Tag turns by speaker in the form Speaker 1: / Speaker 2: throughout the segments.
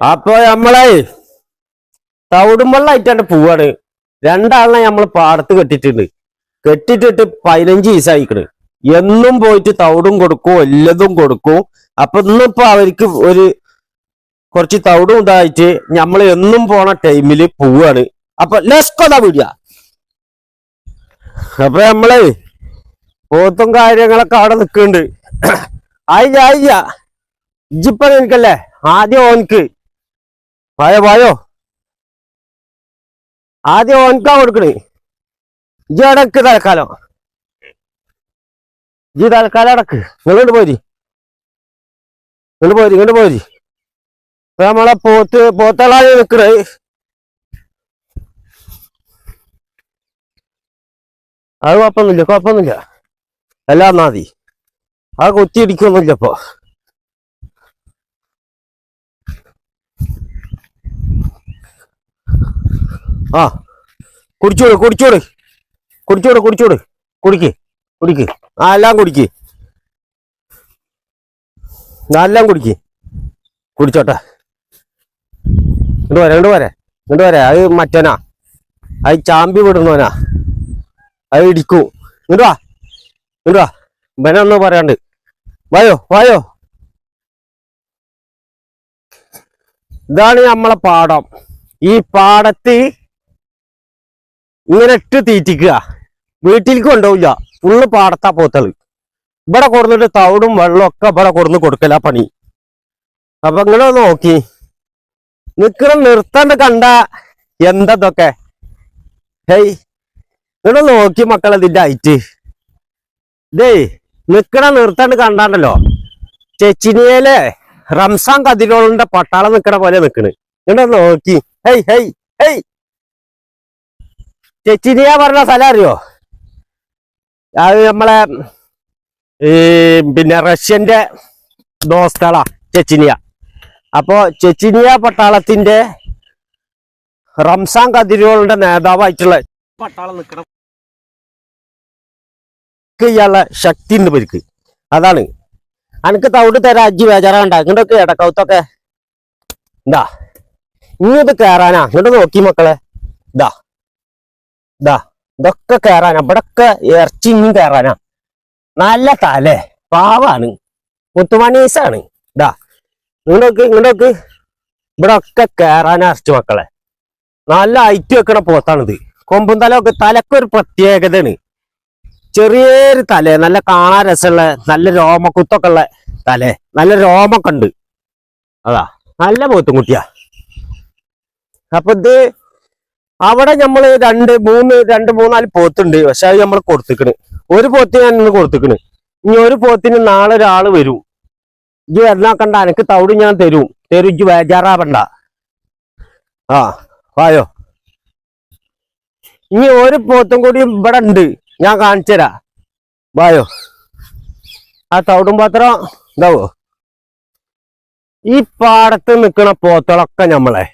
Speaker 1: അപ്പൊ നമ്മളെ തവിടുമ്പള്ളായിട്ടാണ് പോവാണ്. രണ്ടാളിനെ നമ്മൾ പാടത്ത് കെട്ടിട്ടുണ്ട് കെട്ടിട്ടിട്ട് പതിനഞ്ച് ദിവസമായിക്കണ് എന്നും പോയിട്ട് തവിടും കൊടുക്കും എല്ലതും കൊടുക്കും. അപ്പൊ ഇന്നിപ്പോ അവർക്ക് ഒരു കുറച്ച് തവിടും ഇതായിട്ട് നമ്മൾ എന്നും പോണ ടൈമിൽ പോവാണ്. അപ്പൊ ലെസ്കൊതാ വീടിയ അപ്പൊ നമ്മളെ പോത്തും കാര്യങ്ങളൊക്കെ അവിടെ നിൽക്കുന്നുണ്ട്. ആയില്ല ആയില്ല. ഇജിപ്പ നിനക്കല്ലേ ആദ്യം ഓൻക്ക്. വായോ വായോ. ആദ്യം ഓൻക്കാ കൊടുക്കണേ. ഇജി അടക്ക് തൽക്കാലം. ഇജി തൽക്കാലം അടക്ക് നിങ്ങോട്ട് പോരി. ഇങ്ങോട്ട് പോരി ഇങ്ങോട്ട് പോരി. ഇപ്പൊ നമ്മളെ പോത്ത് പോത്തളാതെ നിൽക്കണേ അത് കുഴപ്പമൊന്നുമില്ല കുഴപ്പമൊന്നുമില്ല. എല്ലാം നാതി ആ കൊത്തി ഇടിക്കൊന്നുമില്ല ആ കുടിച്ചോട് കുടിച്ചോട്. കുടിച്ചോട് കുടിച്ചോട്. കുടിക്ക് കുടിക്ക്. ആ എല്ലാം കുടിക്ക്. എല്ലാം കുടിക്ക്. കുടിച്ചോട്ടെ. ഇങ്ങോട്ട് വരാം ഇങ്ങോട്ട് വരാം. ഇങ്ങോട്ട് വരാം. അത് മറ്റോനാ അത് ചാമ്പി വിടുന്നവനാ. അത് ഇടിക്കും. ഇങ്ങോട്ട് വാ. ഇങ്ങോട്ട് വാ. പറയാണ്ട്. വായോ വായോ. ഇതാണ് നമ്മളെ പാടം ഈ പാടത്ത് ഇങ്ങനെ ഇട്ട് തീറ്റിക്കുക. വീട്ടിലേക്ക് കൊണ്ടുപോയില്ല ഫുള്ള് പാടത്താ പോത്തൾ. ഇവിടെ കൊടുന്നിട്ട് തവിടും വെള്ളം ഒക്കെ ഇവിടെ കൊടുന്ന് കൊടുക്കല പണി. അപ്പൊ ഇങ്ങനെ നോക്കി. നിക്കണം നിർത്താണ്ട് കണ്ട എന്തതൊക്കെ ഹേയ് ഇങ്ങനെ നോക്കി മക്കളെ ഇതിന്റെ ഹൈറ്റ് ഇതേ നിക്കണ നിർത്താണ്ട് കണ്ടാണ്ടല്ലോ. ചെച്ചിനിയയിലെ റംസാൻ കതിരോളിന്റെ പട്ടാളം നിക്കണ പോലെ നിക്കണ്. ഇങ്ങനെ നോക്കി. Hey hey hey. ചെച്ചിനിയ പറഞ്ഞ സ്ഥലം അറിയോ? അത് നമ്മളെ ഈ പിന്നെ റഷ്യന്റെ ദോസ്തള ചെച്ചിനിയ. അപ്പോ ചെച്ചിനിയ പട്ടാളത്തിന്റെ റംസാൻ കതിരുകളുടെ നേതാവായിട്ടുള്ള പട്ടാളം നിൽക്കണം ഇയാളുടെ ശക്തി ഉണ്ട് പരിക്ക് അതാണ്. അനക്ക് തവിട് തരാ അജ്ജി ബേജാറാണ്ട ഇങ്ങോട്ടൊക്കെ ഇടക്കൗത്തൊക്കെ ഇതാ. ഇങ്ങോട്ട് കയറാനാ ഇങ്ങോട്ട് നോക്കി മക്കളെ. ഇതാ. ഇതാ ഇതൊക്കെ കയറാനാ ഇവിടൊക്കെ ഇറച്ചി കയറാനാ നല്ല തലേ. പാവാണ്. മുത്തുമണീസാണ്. ഇതാ ഇങ്ങോട്ടേക്ക് ഇങ്ങോട്ടേക്ക് ഇവിടെ ഒക്കെ കയറാനാ ഇറച്ചി മക്കളെ. നല്ല ഐറ്റ് വെക്കണ പോത്താണിത്. കൊമ്പും തലമൊക്കെ തലക്കൊരു പ്രത്യേകതയാണ്. ചെറിയൊരു തലേ. നല്ല കാണാൻ രസമുള്ള നല്ല രോമക്കുത്തൊക്കെ ഉള്ള തല. നല്ല രോമൊക്കെ ഉണ്ട്. അതാ നല്ല പോത്തും കുട്ടിയാ. അപ്പൊ ഇത് അവിടെ നമ്മൾ രണ്ട് മൂന്ന് രണ്ട് മൂന്നാൽ പോത്തുണ്ട്. പക്ഷെ അത് നമ്മൾ കൊടുത്തിക്കണ്. ഒരു പോത്തിന് ഞാൻ ഇന്ന് കൊടുത്തിക്കണ്. ഇനി ഒരു പോത്തിന് നാളെ ഒരാൾ വരും. ഇജ്ജ് എന്നാക്കണ്ട കണ്ട എനിക്ക് തവിട് ഞാൻ തരും. തരും ഇജ്ജ് ബേജാറാവണ്ട. ആ വായോ. ഇനി ഒരു പോത്തും കൂടി ഇവിടെ ഉണ്ട്. ഞാൻ കാണിച്ചു തരാ. വായോ. ആ തവിടും പാത്രം ഇതാവോ? ഈ പാടത്ത് നിൽക്കുന്ന പോത്തുകളൊക്കെ ഞമ്മളെ.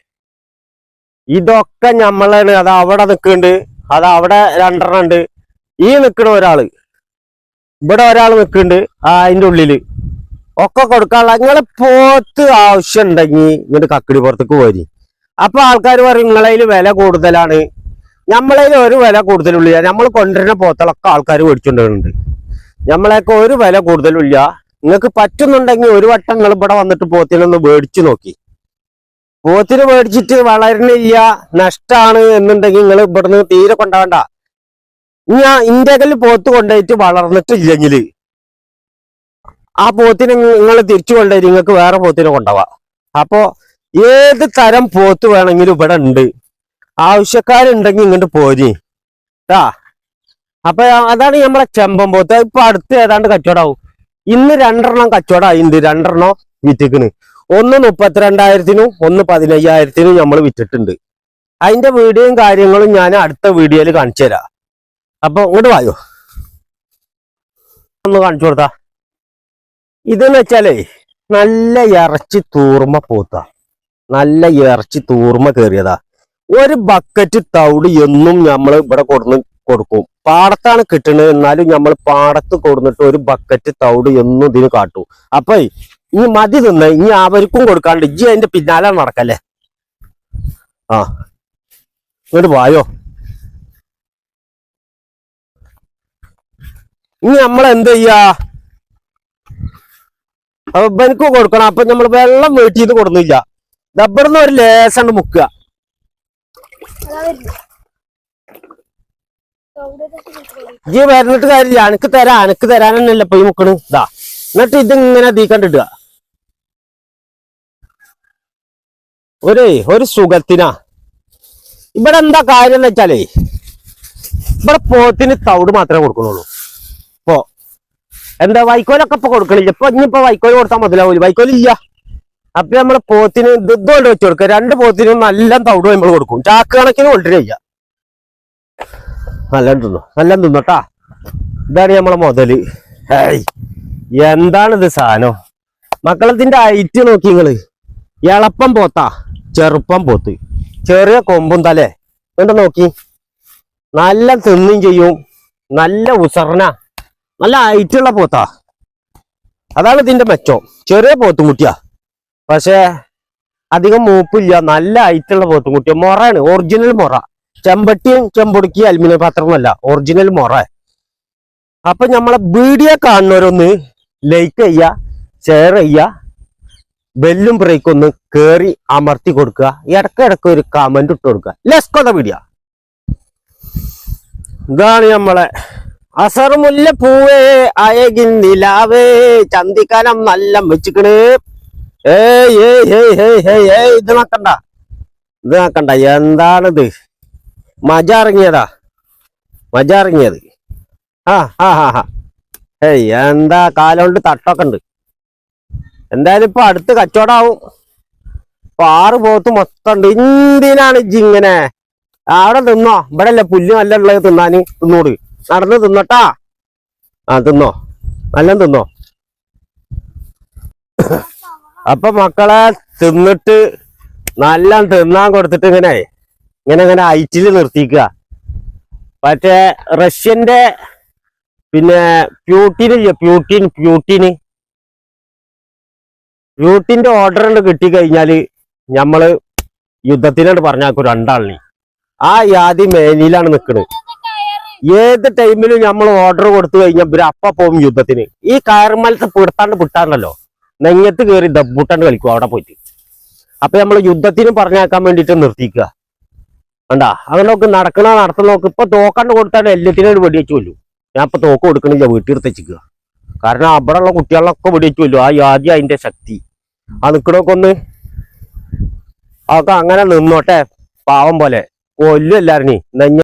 Speaker 1: ഇതൊക്കെ നമ്മളാണ് അത് അവിടെ നിൽക്കുന്നുണ്ട് അത് അവിടെ രണ്ടെണ്ണം ഉണ്ട്. ഈ നിൽക്കണ ഒരാൾ. ഇവിടെ ഒരാൾ നിൽക്കുന്നുണ്ട് ആ അതിന്റെ ഉള്ളിൽ. ഒക്കെ കൊടുക്കാനുള്ള നിങ്ങളെ പോത്ത് ആവശ്യം ഉണ്ടെങ്കിൽ ഇങ്ങോട്ട് കക്കിടി പുറത്തേക്ക് പോരി. അപ്പൊ ആൾക്കാർ പറയും നിങ്ങളതിൽ വില കൂടുതലാണ്. നമ്മളതിൽ ഒരു വില കൂടുതലില്ല. നമ്മൾ കൊണ്ടുവരുന്ന പോത്തളൊക്കെ ആൾക്കാർ മേടിച്ചുകൊണ്ടിരുന്നുണ്ട് നമ്മളെയൊക്കെ ഒരു വില കൂടുതലില്ല. നിങ്ങൾക്ക് പറ്റുന്നുണ്ടെങ്കിൽ ഒരു വട്ടം നിങ്ങൾ ഇവിടെ വന്നിട്ട് പോത്തിനൊന്ന് മേടിച്ചു നോക്കി. പോത്തിന് മേടിച്ചിട്ട് വളരണില്ല നഷ്ടാണ് എന്നുണ്ടെങ്കിൽ നിങ്ങൾ ഇവിടുന്ന് തീരെ കൊണ്ടാവണ്ട. ഞാൻ ഇന്ത്യകളിൽ പോത്ത് കൊണ്ടുപോയിട്ട് വളർന്നിട്ടില്ലെങ്കിൽ ആ പോത്തിനെ നിങ്ങൾ തിരിച്ചു കൊണ്ടുപോയി നിങ്ങൾക്ക് വേറെ പോത്തിനെ കൊണ്ടുപോവാം. അപ്പോ ഏത് തരം പോത്ത് വേണമെങ്കിലും ഇവിടെ ഉണ്ട്. ആവശ്യക്കാരുണ്ടെങ്കിൽ ഇങ്ങോട്ട് പോരി. ട്ടാ. അപ്പൊ അതാണ് നമ്മളെ ചെമ്പൻ പോത്ത്. ഇപ്പൊ അടുത്ത് ഏതാണ്ട് കച്ചവടാവും ഇന്ന് രണ്ടെണ്ണം കച്ചവടമായിണ്ട് രണ്ടെണ്ണം വിറ്റിക്കണ്. ഒന്ന് മുപ്പത്തിരണ്ടായിരത്തിനും ഒന്ന് പതിനയ്യായിരത്തിനും നമ്മൾ വിറ്റിട്ടുണ്ട്. അതിന്റെ വീഡിയോയും കാര്യങ്ങളും ഞാൻ അടുത്ത വീഡിയോയിൽ കാണിച്ചു തരാം. അപ്പൊ ഇങ്ങോട്ട് വായോ? ഒന്ന് കാണിച്ചു കൊടുത്താ. ഇതെന്ന് വെച്ചാലേ നല്ല ഇറച്ചി തൂർമ പോത്ത. നല്ല ഇറച്ചി തൂർമ കയറിയതാ ഒരു ബക്കറ്റ് തവിട് എന്നും നമ്മൾ ഇവിടെ കൊടുന്ന് കൊടുക്കും. പാടത്താണ് കിട്ടുന്നത് എന്നാലും നമ്മൾ പാടത്ത് കൊടുന്നിട്ട് ഒരു ബക്കറ്റ് തവിട് എന്നും ഇതിന് കാട്ടും. അപ്പൊ ഇനി മതി തിന്ന്. ഇനി അവർക്കും കൊടുക്കാണ്ട് ഇജ്ജി അതിന്റെ പിന്നാലെ നടക്കല്ലേ? ആ. ഇങ്ങോട്ട് വായോ. ഇനി നമ്മളെന്ത് ചെയ്യാ? കൊടുക്കണം. അപ്പൊ നമ്മൾ വെള്ളം വീട്ടിൽ നിന്ന് കൊടുന്നില്ല ഡബ്ബറിന്ന് ഒരു ലേശണ്ട് മുക്കുക. ഇജ്ജി വരുന്നിട്ട് കാര്യമില്ല. അനക്ക് തരാ. അനക്ക് തരാനല്ലേ പോയി ഈ മുക്കണ്? ഇതാ എന്നിട്ട് ഇതിങ്ങനെ തീക്കണ്ടിടുക. ഒരേ ഒരു സുഖത്തിനാ. ഇവിടെ എന്താ കാര്യം എന്ന് വെച്ചാലേ ഇവിടെ പോത്തിന് തവിട് മാത്രമേ കൊടുക്കണുള്ളൂ ഇപ്പോ എന്താ വൈക്കോലൊക്കെ ഇപ്പൊ കൊടുക്കണില്ല. ഇപ്പൊ ഇനിയിപ്പോ വൈക്കോൽ കൊടുത്താൽ മുതലാവൂല. വൈക്കോലില്ല അപ്പൊ നമ്മൾ പോത്തിന് ദുദ്ധ കൊണ്ട് വെച്ച് കൊടുക്കുക. രണ്ട് പോത്തിനും നല്ല തവിട് നമ്മൾ കൊടുക്കും. ചാക്ക് കണക്കിന് കൊണ്ടിരില്ല നല്ല തിന്നു. നല്ല തിന്നോട്ടാ. ഇതാണ് നമ്മളെ മുതൽ. ഹേയ് എന്താണിത് സാധനം? മക്കളത്തിന്റെ ഐറ്റ് നോക്കി നിങ്ങൾ. എളപ്പം പോത്താ. ചെറുപ്പം പോത്ത്. ചെറിയ കൊമ്പും തലേ എന്താ നോക്കി. നല്ല തിന്നും ചെയ്യും. നല്ല ഉസർന നല്ല ഐറ്റുള്ള പോത്താ. അതാണ് ഇതിന്റെ മെച്ചം. ചെറിയ പോത്തും പോത്തുമുട്ടിയാ പക്ഷേ അധികം മൂപ്പില്ല. നല്ല ഐറ്റുള്ള പോത്തും പോത്തുമുട്ടിയ മൊറയാണ് ഒറിജിനൽ മൊറ. ചെമ്പട്ടിയും ചെമ്പൊടുക്കി അലുമിനിയം പാത്രമല്ല ഒറിജിനൽ മൊറ. അപ്പൊ നമ്മളെ വീഡിയോ കാണുന്നവരൊന്ന് ലൈക്ക് ചെയ്യുക ഷെയർ ചെയ്യുക ബെല്ലും ബ്രേക്കും ഒന്ന് കയറി അമർത്തി കൊടുക്കുക. ഇടക്കിടക്ക് ഒരു കമന്റ് ഇട്ട് കൊടുക്കുക. ലെസ്കോത വീഡിയോ ഇതാണ് നമ്മളെ അസർമുല്ല പൂവേ അയകിൻ നിലാവേ ചന്തിക്കാനം നല്ല വെച്ചിക്കണ് ഏയ് ഏയ് ഏയ് ഏയ് ഏയ് ഇത് നോക്കണ്ട. ഇത് നോക്കണ്ട. എന്താണിത്? മജ ഇറങ്ങിയതാ. മജ ഇറങ്ങിയത്. ആ ആ ആ ആ. ഏയ് എന്താ കാലം കൊണ്ട് തട്ടൊക്കെ ഉണ്ട് എന്തായാലും ഇപ്പൊ അടുത്ത് കച്ചവടാവും ഇപ്പൊ ആറ് പോത്ത് മൊത്തം ഉണ്ട് എന്തിനാണ് ഇങ്ങനെ? അവിടെ തിന്നോ. ഇവിടെ അല്ലേ പുല്ല് നല്ല ഉള്ളത് തിന്നാന് തിന്നോട്. നടന്ന് തിന്നട്ടാ. ആ തിന്നോ. നല്ല തിന്നോ. അപ്പൊ മക്കളെ തിന്നിട്ട് നല്ല തിന്നാൻ കൊടുത്തിട്ട് ഇങ്ങനെ ഇങ്ങനെ ഇങ്ങനെ ഐറ്റിൽ നിർത്തിക്കുക മറ്റേ റഷ്യന്റെ പിന്നെ പ്യൂട്ടിനില്ലേ പ്യൂട്ടിൻ പ്യൂട്ടിന് പ്യൂട്ടിന്റെ ഓർഡർ ഉണ്ട് കിട്ടിക്കഴിഞ്ഞാൽ ഞമ്മൾ യുദ്ധത്തിനോട് പറഞ്ഞാക്കും രണ്ടാളിനി. ആ യാതി മേനിയിലാണ് നിൽക്കുന്നത് ഏത് ടൈമിലും നമ്മൾ ഓർഡർ കൊടുത്തു കഴിഞ്ഞാൽ ഇവർ അപ്പ പോകും യുദ്ധത്തിന്. ഈ കയർമലത്തെ പിടുത്താണ്ട് പിട്ടാണ്ടല്ലോ. നെങ്ങത്ത് കയറി ദബ്ബൂട്ടാണ്ട് കളിക്കും അവിടെ പോയിട്ട്. അപ്പൊ നമ്മൾ യുദ്ധത്തിന് പറഞ്ഞാക്കാൻ വേണ്ടിട്ട് നിർത്തിക്കുക. കണ്ടാ? അങ്ങനെ നോക്ക് നടക്കണ നടത്തുന്ന നോക്ക് ഇപ്പൊ തോക്കാണ്ട് കൊടുത്താണ്ട് എല്ലാത്തിനും വെടിവെച്ച് കൊല്ലു. ഞാൻ ഇപ്പൊ തോക്ക് കൊടുക്കണില്ല വീട്ടിൽ വെച്ചിക്കുക. കാരണം അവിടെ ഉള്ള കുട്ടികളൊക്കെ വെടിവെച്ച് ആ യാതി അതിന്റെ ശക്തി. ആ നിക്കണൊക്കെ ഒന്ന്. അതൊക്കെ അങ്ങനെ നിന്നോട്ടെ പാവം പോലെ. കൊല്ലും എല്ലാരണി നെഞ്ഞ